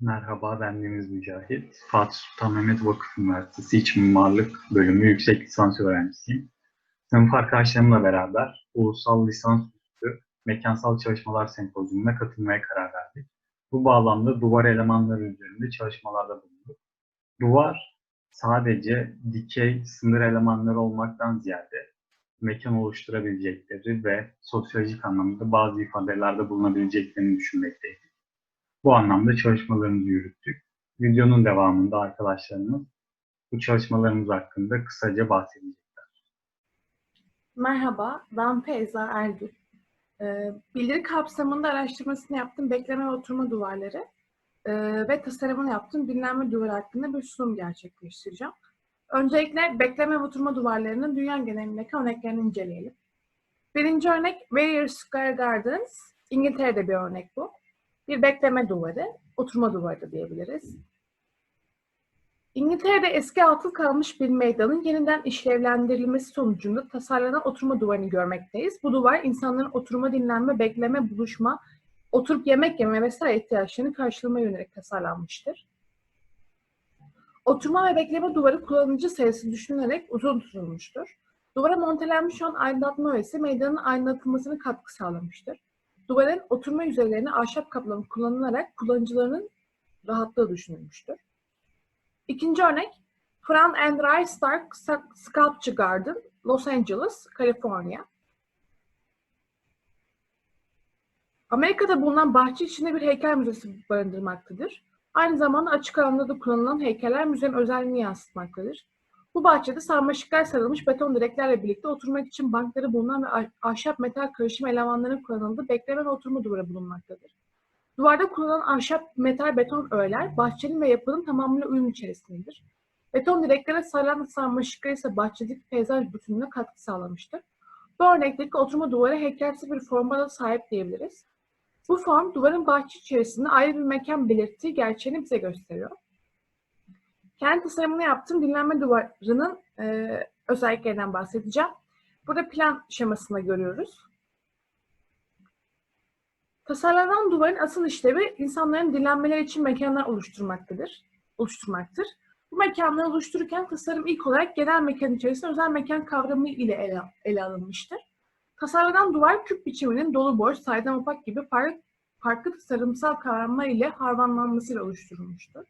Merhaba, ben Deniz Mücahit. Fatih Sultan Mehmet Vakıf Üniversitesi İç Mimarlık Bölümü yüksek lisans öğrencisiyim. Sınıf arkadaşlarımla beraber Ulusal Lisansüstü Mekansal Çalışmalar Sempozyumuna katılmaya karar verdik. Bu bağlamda duvar elemanları üzerinde çalışmalarda bulunduk. Duvar sadece dikey sınır elemanları olmaktan ziyade mekan oluşturabilecekleri ve sosyolojik anlamda bazı ifadelerde bulunabileceklerini düşünmekteydik. Bu anlamda çalışmalarımızı yürüttük. Videonun devamında arkadaşlarımız bu çalışmalarımız hakkında kısaca bahsedecekler. Merhaba, ben Feyza Ergül. Ee, bildiri kapsamında araştırmasını yaptım bekleme ve oturma duvarları ee, ve tasarımını yaptım dinlenme duvarı hakkında bir sunum gerçekleştireceğim. Öncelikle bekleme ve oturma duvarlarının dünya genelindeki örneklerini inceleyelim. Birinci örnek Warrior Square Gardens, İngiltere'de bir örnek bu. Bir bekleme duvarı, oturma duvarı da diyebiliriz. İngiltere'de eski atıl kalmış bir meydanın yeniden işlevlendirilmesi sonucunda tasarlanan oturma duvarını görmekteyiz. Bu duvar insanların oturma, dinlenme, bekleme, buluşma, oturup yemek yeme vesaire ihtiyaçlarını karşılamaya yönelik tasarlanmıştır. Oturma ve bekleme duvarı kullanıcı sayısı düşünülerek uzun tutulmuştur. Duvara montelenmiş olan aydınlatma öğesi meydanın aydınlatılmasına katkı sağlamıştır. Duvarın oturma yüzeylerine ahşap kaplama kullanılarak kullanıcıların rahatlığı düşünülmüştür. İkinci örnek, Fran and Rice Stark Sculpture Garden, Los Angeles, Kaliforniya. Amerika'da bulunan bahçe içinde bir heykel müzesi barındırmaktadır. Aynı zamanda açık alanda da kullanılan heykeller müzenin özelliğini yansıtmaktadır. Bu bahçede sarmaşıklar sarılmış beton direklerle birlikte oturmak için bankları bulunan ve ahşap metal karışım elemanlarının kullanıldığı bekleme ve oturma duvarı bulunmaktadır. Duvarda kullanılan ahşap, metal, beton öğeler bahçenin ve yapının tamamıyla uyum içerisindedir. Beton direklere sarılan sarmaşıklar ise bahçedeki peyzaj bütününe katkı sağlamıştır. Bu örnekteki oturma duvarı heykelsi bir forma da sahip diyebiliriz. Bu form duvarın bahçe içerisinde ayrı bir mekan belirttiği gerçeğini bize gösteriyor. Kendi tasarımını yaptığım dinlenme duvarının e, özelliklerinden bahsedeceğim. Burada plan şemasında görüyoruz. Tasarlanan duvarın asıl işlevi insanların dinlenmeleri için mekanlar oluşturmaktadır, oluşturmaktır. Bu mekanları oluştururken tasarım ilk olarak genel mekan içerisinde özel mekan kavramı ile ele, ele alınmıştır. Tasarlanan duvar küp biçiminin dolu boş, saydam opak gibi farklı, farklı tasarımsal kavramlar ile harmanlanmasıyla oluşturulmuştur.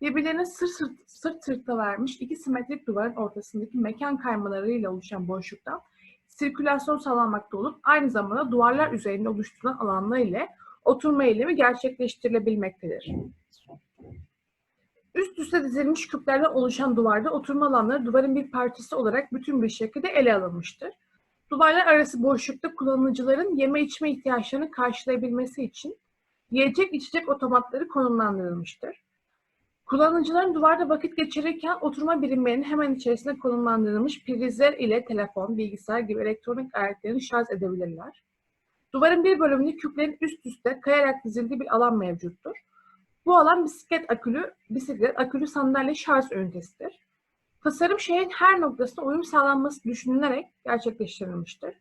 Birbirlerine sırt, sırt, sırt sırta vermiş iki simetrik duvarın ortasındaki mekan kaymalarıyla oluşan boşluktan sirkülasyon sağlanmakta olup aynı zamanda duvarlar üzerinde oluşturulan alanlar ile oturma eylemi gerçekleştirilebilmektedir. Üst üste dizilmiş küplerden oluşan duvarda oturma alanları duvarın bir parçası olarak bütün bir şekilde ele alınmıştır. Duvarlar arası boşlukta kullanıcıların yeme içme ihtiyaçlarını karşılayabilmesi için yiyecek içecek otomatları konumlandırılmıştır. Kullanıcıların duvarda vakit geçirirken oturma birimlerinin hemen içerisinde konumlandırılmış prizler ile telefon, bilgisayar gibi elektronik aletlerini şarj edebilirler. Duvarın bir bölümünde küplerin üst üste kayarak dizildiği bir alan mevcuttur. Bu alan bisiklet akülü, bisiklet akülü sandalye şarj ünitesidir. Tasarım şehrin her noktasında uyum sağlanması düşünülerek gerçekleştirilmiştir.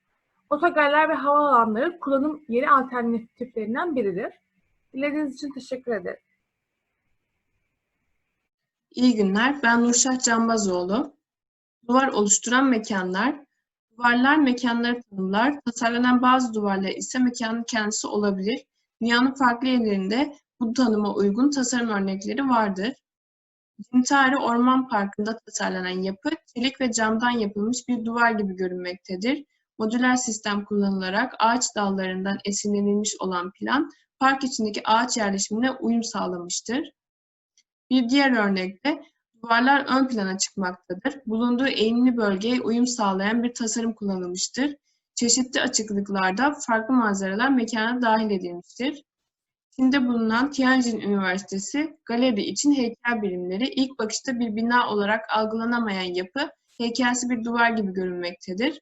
Otogarlar ve havaalanları kullanım yeri alternatiflerinden biridir. Dinlediğiniz için teşekkür ederim. İyi günler, ben Nurşah Canbazoğlu. Duvar oluşturan mekanlar, duvarlar mekanları tanımlar, tasarlanan bazı duvarlar ise mekanın kendisi olabilir. Dünyanın farklı yerlerinde bu tanıma uygun tasarım örnekleri vardır. Cintari Orman Parkı'nda tasarlanan yapı, çelik ve camdan yapılmış bir duvar gibi görünmektedir. Modüler sistem kullanılarak ağaç dallarından esinlenilmiş olan plan, park içindeki ağaç yerleşimine uyum sağlamıştır. Bir diğer örnekte duvarlar ön plana çıkmaktadır. Bulunduğu eğimli bölgeye uyum sağlayan bir tasarım kullanılmıştır. Çeşitli açıklıklarda farklı manzaralar mekana dahil edilmiştir. Çin'de bulunan Tianjin Üniversitesi galeri için heykel birimleri ilk bakışta bir bina olarak algılanamayan yapı heykelsi bir duvar gibi görünmektedir.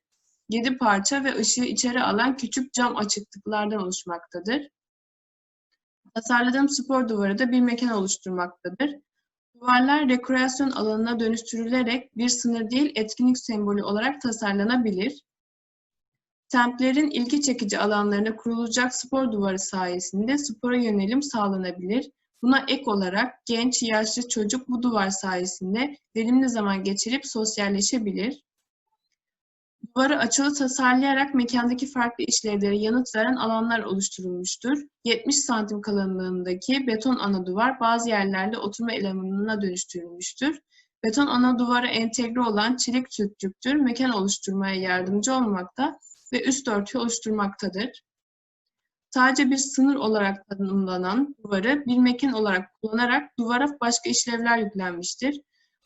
Yedi parça ve ışığı içeri alan küçük cam açıklıklardan oluşmaktadır. Tasarladığım spor duvarı da bir mekan oluşturmaktadır. Duvarlar rekreasyon alanına dönüştürülerek bir sınır değil etkinlik sembolü olarak tasarlanabilir. Semtlerin ilgi çekici alanlarına kurulacak spor duvarı sayesinde spora yönelim sağlanabilir. Buna ek olarak genç, yaşlı, çocuk bu duvar sayesinde verimli zaman geçirip sosyalleşebilir. Duvarı açılı tasarlayarak mekandaki farklı işlevlere yanıt veren alanlar oluşturulmuştur. 70 santim kalınlığındaki beton ana duvar bazı yerlerde oturma elemanına dönüştürülmüştür. Beton ana duvara entegre olan çelik tüktür mekan oluşturmaya yardımcı olmakta ve üst örtü oluşturmaktadır. Sadece bir sınır olarak tanımlanan duvarı bir mekan olarak kullanarak duvara başka işlevler yüklenmiştir.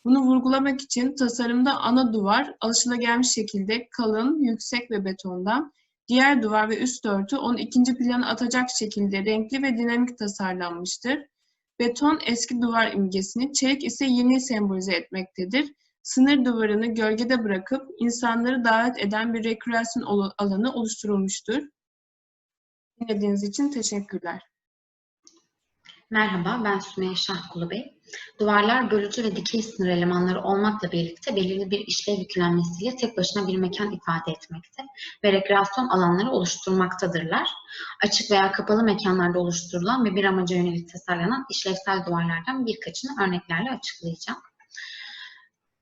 Bunu vurgulamak için tasarımda ana duvar alışılagelmiş şekilde kalın, yüksek ve betondan, diğer duvar ve üst örtü onu ikinci plana atacak şekilde renkli ve dinamik tasarlanmıştır. Beton eski duvar imgesini, çelik ise yeni sembolize etmektedir. Sınır duvarını gölgede bırakıp insanları davet eden bir rekreasyon alanı oluşturulmuştur. Dinlediğiniz için teşekkürler. Merhaba, ben Sümeyye Şahkulu Bey. Duvarlar bölücü ve dikey sınır elemanları olmakla birlikte belirli bir işlev yüklenmesiyle tek başına bir mekan ifade etmekte ve rekreasyon alanları oluşturmaktadırlar. Açık veya kapalı mekanlarda oluşturulan ve bir amaca yönelik tasarlanan işlevsel duvarlardan birkaçını örneklerle açıklayacağım.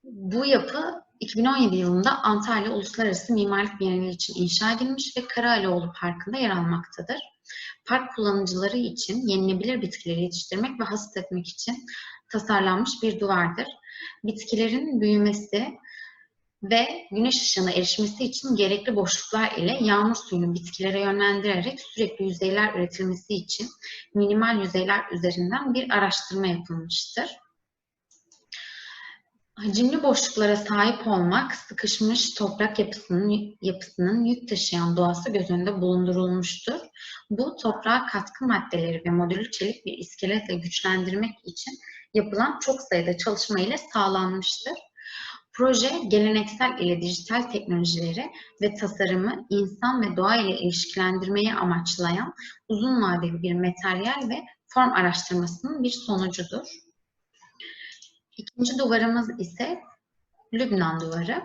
Bu yapı 2017 yılında Antalya Uluslararası Mimarlık Bienali için inşa edilmiş ve Karaaloğlu Parkı'nda yer almaktadır. Park kullanıcıları için yenilebilir bitkileri yetiştirmek ve hasat etmek için tasarlanmış bir duvardır. Bitkilerin büyümesi ve güneş ışığına erişmesi için gerekli boşluklar ile yağmur suyunu bitkilere yönlendirerek sürekli yüzeyler üretilmesi için minimal yüzeyler üzerinden bir araştırma yapılmıştır. Hacimli boşluklara sahip olmak, sıkışmış toprak yapısının, yapısının yük taşıyan doğası göz önünde bulundurulmuştur. Bu toprağa katkı maddeleri ve modülü çelik bir iskeletle güçlendirmek için yapılan çok sayıda çalışma ile sağlanmıştır. Proje, geleneksel ile dijital teknolojileri ve tasarımı insan ve doğa ile ilişkilendirmeyi amaçlayan uzun vadeli bir materyal ve form araştırmasının bir sonucudur. İkinci duvarımız ise Lübnan duvarı.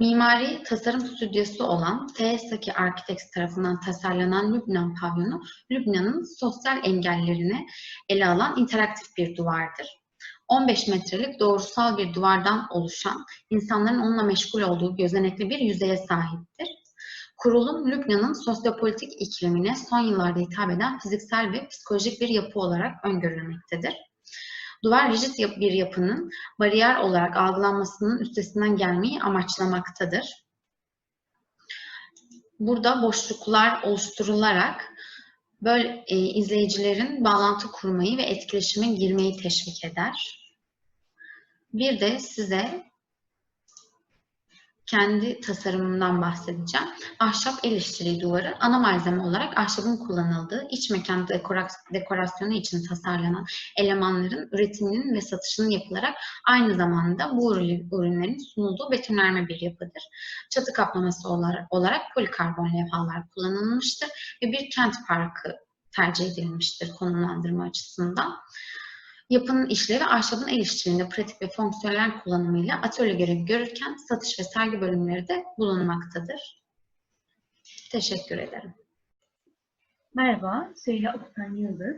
Mimari tasarım stüdyosu olan Teessaki Architects tarafından tasarlanan Lübnan pavyonu, Lübnan'ın sosyal engellerini ele alan interaktif bir duvardır. 15 metrelik doğrusal bir duvardan oluşan, insanların onunla meşgul olduğu gözenekli bir yüzeye sahiptir. Kurulum, Lübnan'ın sosyopolitik iklimine son yıllarda hitap eden fiziksel ve psikolojik bir yapı olarak öngörülmektedir. Duvar rigid bir yapının bariyer olarak algılanmasının üstesinden gelmeyi amaçlamaktadır. Burada boşluklar oluşturularak böyle e, izleyicilerin bağlantı kurmayı ve etkileşime girmeyi teşvik eder. Bir de size kendi tasarımımdan bahsedeceğim. Ahşap el işçiliği duvarı ana malzeme olarak ahşabın kullanıldığı iç mekan dekora- dekorasyonu için tasarlanan elemanların üretiminin ve satışının yapılarak aynı zamanda bu ürün- ürünlerin sunulduğu betonarme bir yapıdır. Çatı kaplaması olarak polikarbon levhalar kullanılmıştır ve bir kent parkı tercih edilmiştir konumlandırma açısından. Yapının işlevi ahşabın el işçiliğinde pratik ve fonksiyonel kullanımıyla atölye görevi görürken satış ve sergi bölümleri de bulunmaktadır. Teşekkür ederim. Merhaba, Süheyla Okutan Yıldız.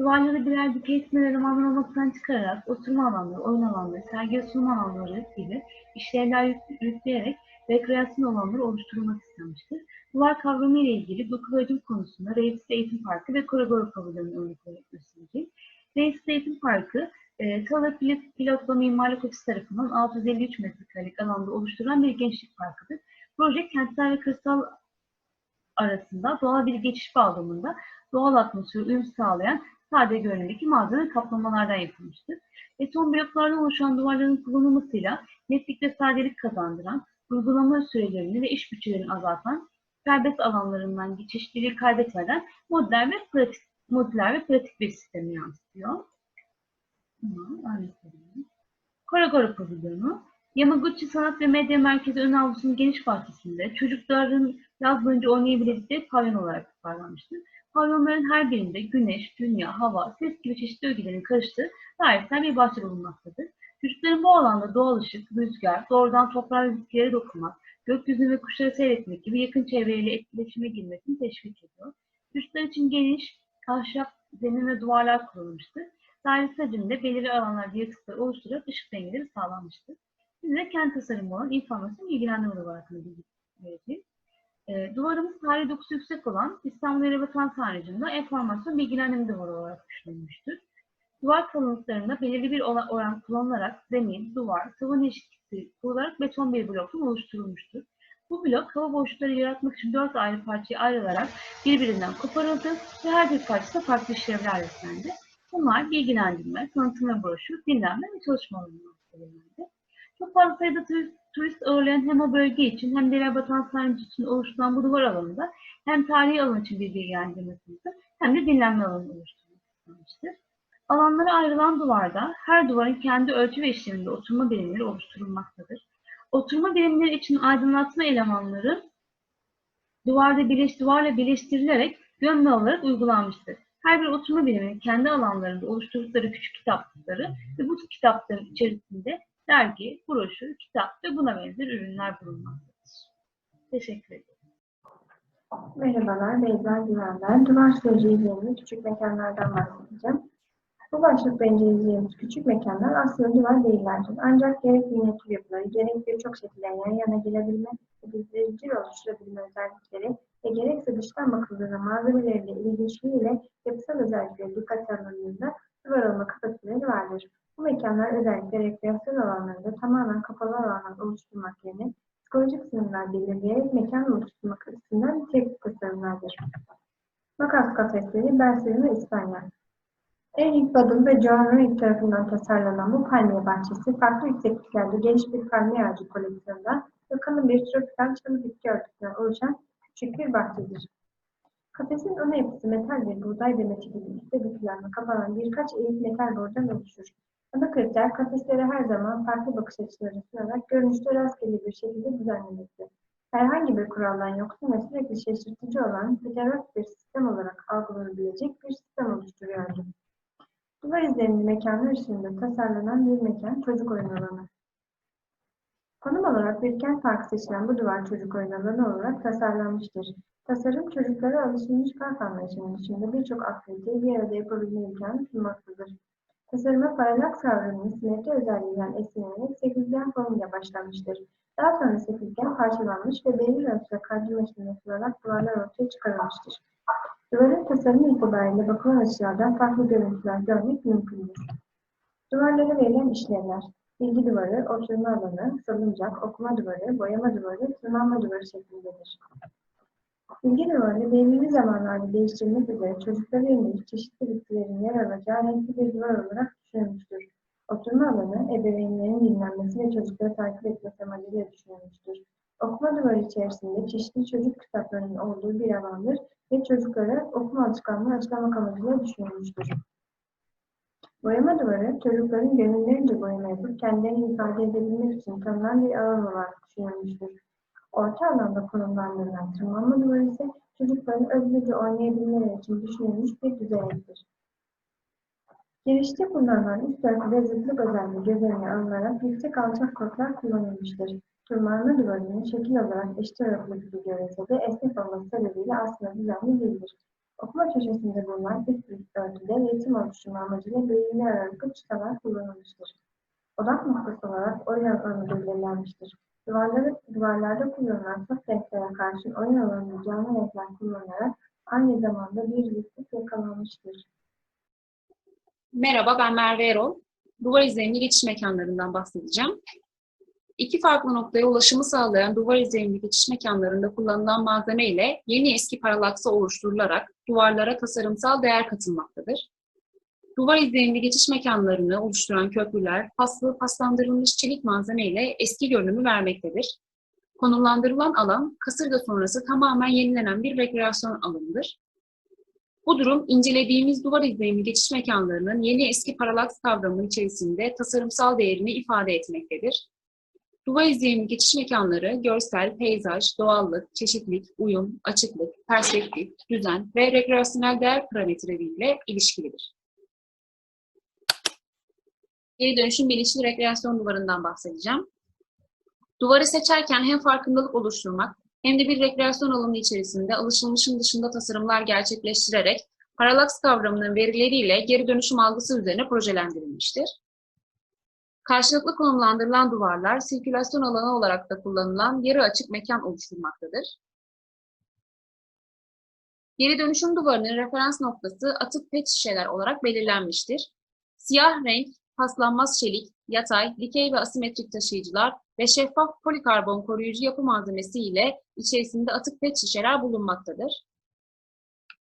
Duvarları birer dikey sınır elemanları olmaktan çıkararak oturma alanları, oyun alanları, sergi sunum alanları gibi işlevler yükleyerek rekreasyon alanları oluşturulmak istenmiştir. Duvar kavramı ile ilgili bu kıvırcım konusunda Reis Eğitim Parkı ve Korogoro Pavilyonu'nun örnekleri gösterecek. Reis Eğitim Parkı, e, Kala Pilot, Pilot ve Mimarlık Ofisi tarafından 653 metrekarelik alanda oluşturulan bir gençlik parkıdır. Proje kentsel ve kırsal arasında doğal bir geçiş bağlamında doğal atmosfere uyum sağlayan sade görünümdeki malzeme kaplamalardan yapılmıştır. Beton bloklardan oluşan duvarların kullanılmasıyla netlik ve sadelik kazandıran, uygulama sürelerini ve iş bütçelerini azaltan, serbest alanlarından geçişleri kaybetmeden modüler ve pratik, modüler ve pratik bir sistemi yansıtıyor. Tamam, örnek verelim. Korogoro Pavilyonu, Yamaguchi Sanat ve Medya Merkezi ön avlusunun geniş bahçesinde çocukların yaz boyunca oynayabildikleri pavyon olarak tasarlanmıştır. Pavyonların her birinde güneş, dünya, hava, ses gibi çeşitli ögelerin karıştığı dairesel bir bahçe bulunmaktadır. Çocukların bu alanda doğal ışık, rüzgar, doğrudan toprağa ve bitkilere dokunmak, gökyüzünü ve kuşları seyretmek gibi yakın çevreyle etkileşime girmesini teşvik ediyor. Çocuklar için geniş, ahşap zemin ve duvarlar kurulmuştur. Daire statücünde belirli alanlarda yatıklar oluşturarak ışık dengeleri sağlanmıştır. Şimdi de kent tasarımı olan informasyon ilgilendirme duvarı hakkında bilgi vereceğiz. E, duvarımız tarihi dokusu yüksek olan İstanbul Yerebatan Sarnıcı'nda enformasyon bilgilendirme duvarı olarak düşünülmüştür. Duvar kalınlıklarında belirli bir oran kullanılarak zemin, duvar, tavan ilişkisi kurularak beton bir bloktan oluşturulmuştur. Bu blok hava boşlukları yaratmak için dört ayrı parçaya ayrılarak birbirinden koparıldı ve her bir parçası farklı işlevler üstlendi. Bunlar bilgilendirme, tanıtım ve broşür, dinlenme ve çalışma belirlendi. Çok fazla sayıda turist, ağırlayan hem o bölge için hem de Yerebatan Sarnıcı için oluşturulan bu duvar alanında hem tarihi alan için bir bilgilendirme sınıfı hem de dinlenme alanı oluşturulmak istenmiştir. Alanlara ayrılan duvarda her duvarın kendi ölçü ve işleminde oturma birimleri oluşturulmaktadır. Oturma birimleri için aydınlatma elemanları duvarda birleş, duvarla birleştirilerek gömme olarak uygulanmıştır. Her bir oturma biriminin kendi alanlarında oluşturdukları küçük kitaplıkları ve bu kitapların içerisinde dergi, broşür, kitap ve buna benzer ürünler bulunmaktadır. Teşekkür ederim. Merhabalar, Beyza Güvenler. Duvar söyleyeceğimiz küçük mekanlardan bahsedeceğim. Bu başlıkta inceleyeceğimiz küçük mekanlar aslında duvar değillerdir. Ancak gerek minyatür yapıları, gerek birçok şekilde yan yana gelebilme ve oluşturabilme özellikleri ve gerekse dıştan bakıldığında malzemeleriyle ilginçliğiyle yapısal özellikleri dikkate alındığında duvar olma kapasiteleri vardır. Bu mekanlar özellikle rekreasyon alanlarında tamamen kapalı alanlar oluşturmak yerine psikolojik sınırlar belirleyerek mekan oluşturmak açısından tek tasarımlardır. Makas kafesleri Barcelona, İspanya. Eric Badel ve Joan Reed tarafından tasarlanan bu palmiye bahçesi farklı yüksekliklerde geniş bir palmiye ağacı koleksiyonundan ve kalın bir tropikal çalı bitki örtüsünden oluşan küçük bir bahçedir. Kafesin ana yapısı metal bir buğday demeti gibi üstte bükülen ve kapanan birkaç eğik metal bordan oluşur. Ana kriter kafeslere her zaman farklı bakış açıları sunarak görünüşte rastgele bir şekilde düzenlemekte. Herhangi bir kuraldan yoksun ve sürekli şaşırtıcı olan heterodoks bir sistem olarak algılanabilecek bir sistem oluşturuyordu. Duvar izlenimli mekanlar ışığında tasarlanan bir mekan çocuk oyun alanı. Konum olarak bir kent parkı seçilen bu duvar çocuk oyun alanı olarak tasarlanmıştır. Tasarım çocuklara alışılmış park anlayışının dışında birçok aktiviteyi bir arada yapabilme imkanı sunmaktadır. Tasarıma paralak savrunun simetri özelliğinden esinlenerek sekizgen formuyla başlanmıştır. Daha sonra sekizgen parçalanmış ve belirli ölçüde kaydırma işlemi yapılarak duvarlar ortaya çıkarılmıştır. Duvarın tasarımı itibariyle bakılan açılardan farklı görüntüler görmek mümkündür. Duvarlara verilen işlevler, bilgi duvarı, oturma alanı, salıncak, okuma duvarı, boyama duvarı, tırmanma duvarı şeklindedir. Bilgi duvarı belirli zamanlarda değiştirilmek üzere çocuklara yönelik çeşitli bitkilerin yer alacağı renkli bir duvar olarak düşünülmüştür. Oturma alanı, ebeveynlerin dinlenmesi ve çocukları takip etmesi amacıyla düşünülmüştür. Okuma duvarı içerisinde çeşitli çocuk kitaplarının olduğu bir alandır ve çocuklara okuma alışkanlığı aşılamak amacıyla düşünülmüştür. Boyama duvarı, çocukların gönüllerince boyama yapıp kendilerini ifade edebilmek için tanınan bir alan olarak düşünülmüştür. Orta alanda konumlandırılan tırmanma duvarı ise çocukların özgürce oynayabilmeleri için düşünülmüş bir düzenektir. Girişte kullanılan üst örtüde zıtlık özelliği göz önüne alınarak yüksek alçak kortlar kullanılmıştır. Tırmanma duvarının şekil olarak eşit örtülü gibi görünse de esnek olması sebebiyle aslında düzenli değildir. Okuma köşesinde bulunan üst örtüde resim oluşturma amacıyla belirli aralıklı çıtalar kullanılmıştır. Odak noktası olarak oyun alanı belirlenmiştir. Duvarları, duvarlarda kullanılan saf renklere karşın oyun alanında canlı renkler kullanılarak aynı zamanda bir zıtlık yakalanmıştır. Merhaba, ben Merve Erol. Duvar izlenimli geçiş mekanlarından bahsedeceğim. İki farklı noktaya ulaşımı sağlayan duvar izlenimli geçiş mekanlarında kullanılan malzeme ile yeni eski paralaksa oluşturularak duvarlara tasarımsal değer katılmaktadır. Duvar izlenimli geçiş mekanlarını oluşturan köprüler, paslı, paslandırılmış çelik malzeme ile eski görünümü vermektedir. Konumlandırılan alan, kasırga sonrası tamamen yenilenen bir rekreasyon alanıdır. Bu durum incelediğimiz duvar izlenimli geçiş mekanlarının yeni eski paralaks kavramı içerisinde tasarımsal değerini ifade etmektedir. Duvar izlenimli geçiş mekanları görsel, peyzaj, doğallık, çeşitlilik, uyum, açıklık, perspektif, düzen ve rekreasyonel değer parametreleriyle ilişkilidir. Geri dönüşüm bilinçli rekreasyon duvarından bahsedeceğim. Duvarı seçerken hem farkındalık oluşturmak hem de bir rekreasyon alanı içerisinde alışılmışın dışında tasarımlar gerçekleştirerek paralaks kavramının verileriyle geri dönüşüm algısı üzerine projelendirilmiştir. Karşılıklı konumlandırılan duvarlar, sirkülasyon alanı olarak da kullanılan yarı açık mekan oluşturmaktadır. Geri dönüşüm duvarının referans noktası atık pet şişeler olarak belirlenmiştir. Siyah renk, paslanmaz çelik, yatay, dikey ve asimetrik taşıyıcılar ve şeffaf polikarbon koruyucu yapı malzemesi ile içerisinde atık pet şişeler bulunmaktadır.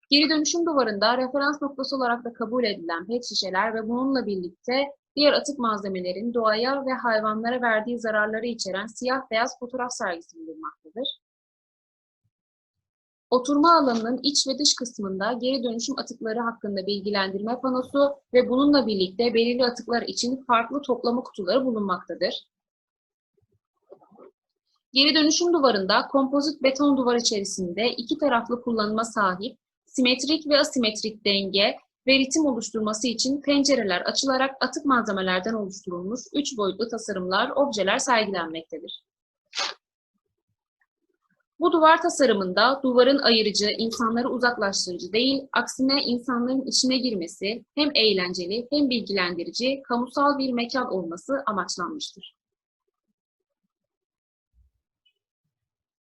Geri dönüşüm duvarında referans noktası olarak da kabul edilen pet şişeler ve bununla birlikte diğer atık malzemelerin doğaya ve hayvanlara verdiği zararları içeren siyah beyaz fotoğraf sergisi bulunmaktadır. Oturma alanının iç ve dış kısmında geri dönüşüm atıkları hakkında bilgilendirme panosu ve bununla birlikte belirli atıklar için farklı toplama kutuları bulunmaktadır. Geri dönüşüm duvarında kompozit beton duvar içerisinde iki taraflı kullanıma sahip, simetrik ve asimetrik denge ve ritim oluşturması için pencereler açılarak atık malzemelerden oluşturulmuş üç boyutlu tasarımlar, objeler sergilenmektedir. Bu duvar tasarımında duvarın ayırıcı, insanları uzaklaştırıcı değil, aksine insanların içine girmesi hem eğlenceli hem bilgilendirici, kamusal bir mekan olması amaçlanmıştır.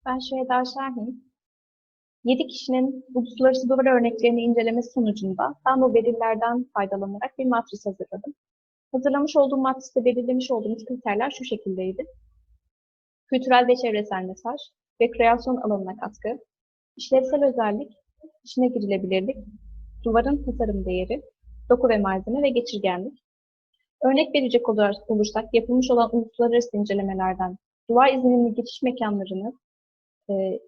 Ben Şeyda Şahin. 7 kişinin uluslararası duvar örneklerini incelemesi sonucunda ben bu verilerden faydalanarak bir matris hazırladım. Hazırlamış olduğum matriste belirlemiş olduğumuz kriterler şu şekildeydi. Kültürel ve çevresel mesaj, rekreasyon alanına katkı, işlevsel özellik, içine girilebilirlik, duvarın tasarım değeri, doku ve malzeme ve geçirgenlik. Örnek verecek olursak yapılmış olan uluslararası incelemelerden duvar izinli geçiş mekanlarını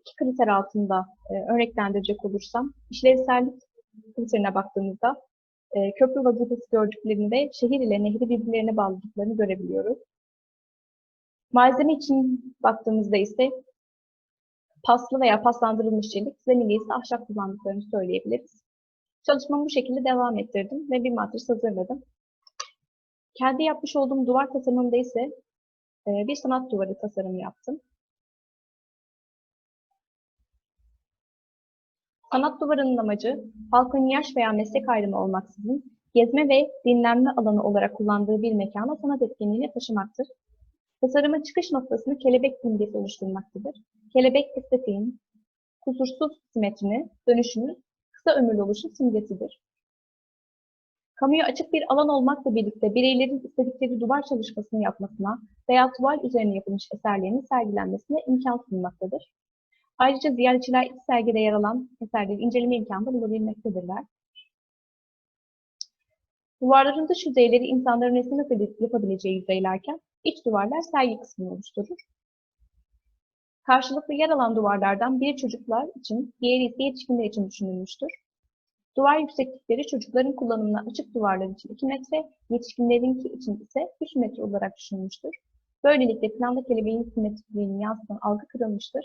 iki kriter altında e, örneklendirecek olursam, işlevsellik kriterine baktığımızda e, köprü vazifesi gördüklerini ve şehir ile nehri birbirlerine bağladıklarını görebiliyoruz. Malzeme için baktığımızda ise paslı veya paslandırılmış çelik, zeminde ise ahşap kullandıklarını söyleyebiliriz. Çalışmamı bu şekilde devam ettirdim ve bir matris hazırladım. Kendi yapmış olduğum duvar tasarımında ise e, bir sanat duvarı tasarımı yaptım. Sanat duvarının amacı, halkın yaş veya meslek ayrımı olmaksızın gezme ve dinlenme alanı olarak kullandığı bir mekana sanat etkinliğini taşımaktır. Tasarımın çıkış noktasını kelebek imgesi oluşturmaktadır. Kelebek estetiğin kusursuz simetrini, dönüşümü, kısa ömürlü oluşu simgesidir. Kamuya açık bir alan olmakla birlikte bireylerin istedikleri duvar çalışmasını yapmasına veya tuval üzerine yapılmış eserlerinin sergilenmesine imkan sunmaktadır. Ayrıca ziyaretçiler iç sergide yer alan eserleri inceleme imkanı da bulabilmektedirler. Duvarların dış yüzeyleri insanların resim yapabil- yapabileceği yüzeylerken iç duvarlar sergi kısmını oluşturur. Karşılıklı yer alan duvarlardan biri çocuklar için, diğeri ise yetişkinler için düşünülmüştür. Duvar yükseklikleri çocukların kullanımına açık duvarlar için 2 metre, yetişkinlerinki için ise 3 metre olarak düşünülmüştür. Böylelikle planda kelebeğin simetriliğini yansıtan algı kırılmıştır.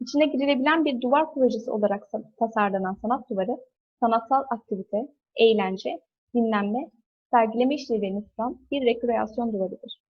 İçine girilebilen bir duvar projesi olarak sa- tasarlanan sanat duvarı, sanatsal aktivite, eğlence, dinlenme, sergileme işlevlerini sunan bir rekreasyon duvarıdır.